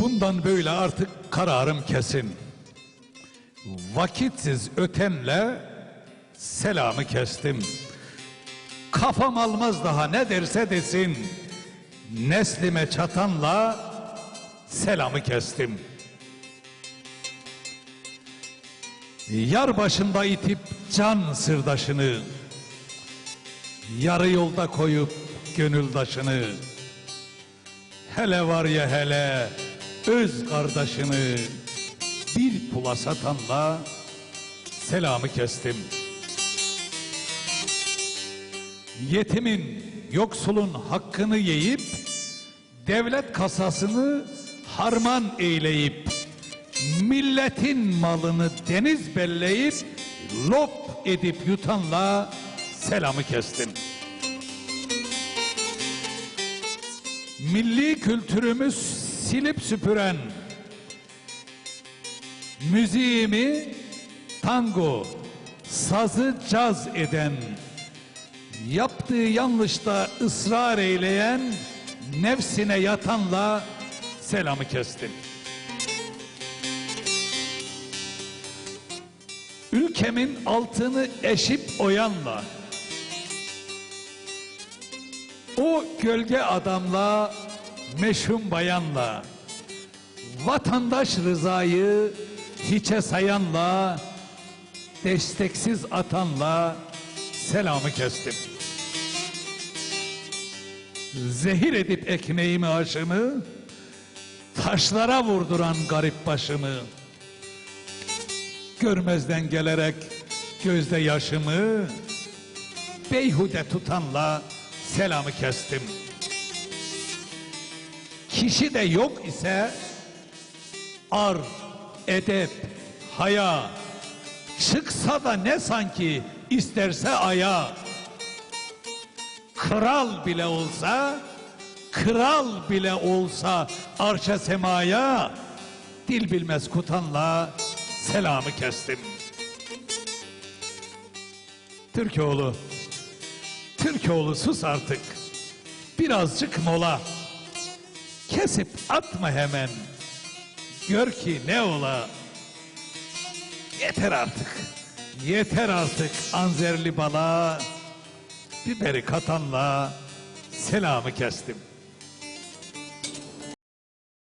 Bundan böyle artık kararım kesin. Vakitsiz ötenle selamı kestim. Kafam almaz daha ne derse desin. Neslime çatanla selamı kestim. Yar başında itip can sırdaşını, yarı yolda koyup gönüldaşını, hele var ya hele öz kardeşini bir pula satanla selamı kestim. Yetimin, yoksulun hakkını yiyip devlet kasasını harman eyleyip milletin malını deniz belleyip lop edip yutanla selamı kestim. Milli kültürümü silip süpüren müziğimi tango, sazı caz eden, yaptığı yanlışta ısrar eyleyen, nefsine yatanla selamı kestim. Ülkemin altını eşip oyanla, o gölge adamla, meşhum bayanla, vatandaş rızayı hiçe sayanla, desteksiz atanla selamı kestim. Zehir edip ekmeğimi aşımı, taşlara vurduran garip başımı, görmezden gelerek gözde yaşımı, beyhude tutanla selamı kestim. Kişi de yok ise ar, edep, haya, çıksa da ne sanki isterse aya, kral bile olsa, kral bile olsa arşa semaya, dil bilmez kutanla selamı kestim. Türkoğlu, Türkoğlu sus artık. Birazcık mola. Kesip atma hemen. Gör ki ne ola. Yeter artık. Yeter artık anzerli bala. Biberi katanla selamı kestim.